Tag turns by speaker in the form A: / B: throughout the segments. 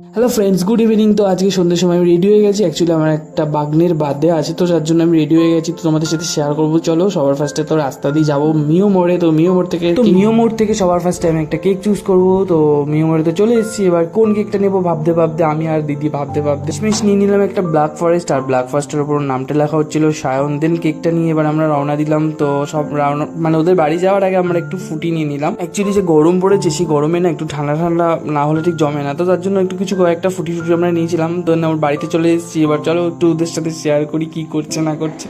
A: Hello friends good evening তো আজকে সন্ধ্যের সময় আমি রেডি হয়ে গেছি। অ্যাকচুয়ালি আমার একটা বাগনের বার্থডে আছে তো যার জন্য আমি রেডি হয়ে গেছি। তো তোমাদের সাথে শেয়ার করব। চলো সবার ফার্স্টে তো রাস্তা দিয়ে যাব। মিও মোড়ে তো মিও মোড় থেকে তো মিও মোড় থেকে সবার ফার্স্টে আমি একটা কেক চুজ করব। তো মিও মোড়ে তো চলে এসেছি। এবার কোন কেকটা নেব ভাবতে ভাবতে আমি আর দিদি ভাবতে ভাবতে শেষমেশ নিয়ে নিলাম একটা ব্ল্যাক ফরেস্ট আর ব্ল্যাক ফরেস্টের ওপর নামটা লেখা হচ্ছিল সায়ন দেন কেকটা নিয়ে। এবার আমরা রওনা দিলাম। তো সব রওনা মানে ওদের বাড়ি যাওয়ার আগে আমরা একটু ফুটি নিয়ে নিলাম। অ্যাকচুয়ালি যে গরম পড়েছে সেই গরমে না একটু ঠান্ডা ঠান্ডা না হলে ঠিক জমে না। তো তার জন্য একটু কিছু কয়েকটা ফুটি ফুটি আমরা নিয়েছিলাম। তো আমার বাড়িতে চলে এসেছি। এবার চলো একটু ওদের সাথে শেয়ার করি কি করছে, না করছে।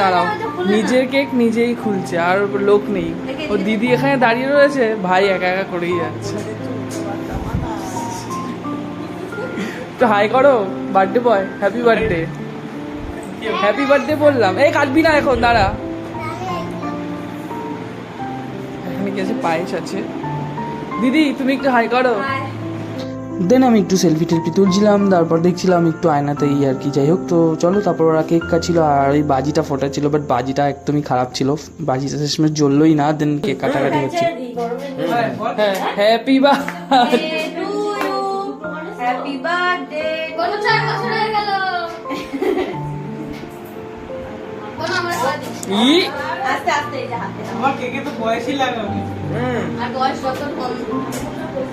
A: দাঁড়াও। নিজের কেক নিজেই খুলছে, আর লোক নেই। ও দিদি এখানে দাঁড়িয়ে রয়েছে, ভাই একা একা করেই যাচ্ছে। তো হাই করো birthday boy happy birthday happy birthday বললাম। এই কাটবি না এখন, দাঁড়া। এখানে কি আছে? পায়েস আছে। দিদি, তুমি একটু হাই করো। দেন আমি একটু সেলফি টেলফি তুলছিলাম তারপর দেখছিলাম একটু আয়নাতে এই আর কি যাই হোক। তো চলো তারপর ওরা কেক কাটছিল আর ওই বাজিটা ফোটা ছিল বাট বাজিটা একদমই খারাপ ছিল। বাজিটা শেষমেশ জ্বললোই না দেন কেক কাটাকাটি হচ্ছে। হ্যাঁ হ্যাপি
B: বার্থডে
C: হয়ে
A: ই
B: আস্তে আস্তে এই যে হাতে
D: আমার কেকে তো বয়সই লাগাবে
C: আর বয়স যত কম?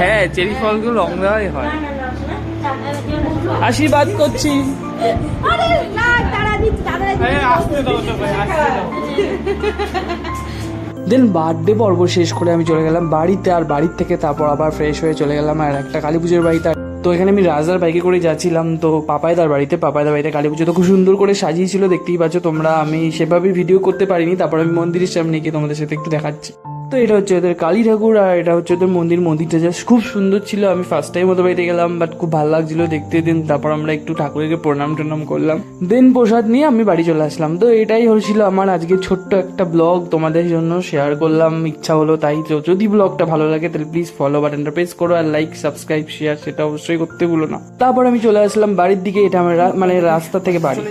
C: হ্যাঁ চেরি
A: ফলগুলো রং দেওয়াই হয়। আশীর্বাদ করছি।
B: তারা তারা
A: দেন বার্থডে পর্ব শেষ করে আমি চলে গেলাম বাড়িতে আর বাড়ির থেকে তারপর আবার ফ্রেশ হয়ে চলে গেলাম আর একটা কালী পুজোর বাড়িতে। তো এখানে আমি রাজার বাইকে করে যাচ্ছিলাম তো পাপায় পাপায়দার বাড়িতে পাপায়দার বাড়িতে কালী পুজো তো খুব সুন্দর করে সাজিয়েছিল দেখতেই পাচ্ছ তোমরা। আমি সেভাবে ভিডিও করতে পারিনি তারপর আমি মন্দিরের সামনে গিয়ে তোমাদের সাথে একটু দেখাচ্ছি। তো এটা হচ্ছে ওদের কালী ঠাকুর আর এটা হচ্ছে ওদের মন্দির। মন্দিরটা জাস্ট খুব সুন্দর ছিল। আমি ফার্স্ট টাইম ওদের বাড়িতে গেলাম বাট খুব ভালো লাগছিল দেখতে। দিন তারপর আমরা একটু ঠাকুরকে প্রণাম টনাম করলাম। দেন প্রসাদ নিয়ে আমি বাড়ি চলে আসলাম। তো এটাই হয়েছিল আমার আজকে ছোট্ট একটা ব্লগ তোমাদের জন্য শেয়ার করলাম। ইচ্ছা হলো তাই তো যদি ব্লগটা ভালো লাগে, তাহলে প্লিজ ফলো বাটনটা প্রেস করো আর লাইক সাবস্ক্রাইব শেয়ার সেটা অবশ্যই করতে ভুলো না। তারপর আমি চলে আসলাম বাড়ির দিকে। এটা আমার মানে রাস্তা থেকে বাড়ি।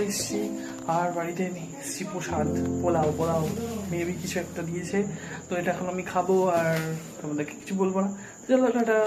D: আর বাড়িতে এসেছি প্রসাদ, পোলাও পোলাও মেবি কিছু একটা দিয়েছে। তো এটা এখন আমি খাব আর তোমাদেরকে কিছু বলব না। চলো, টাটা।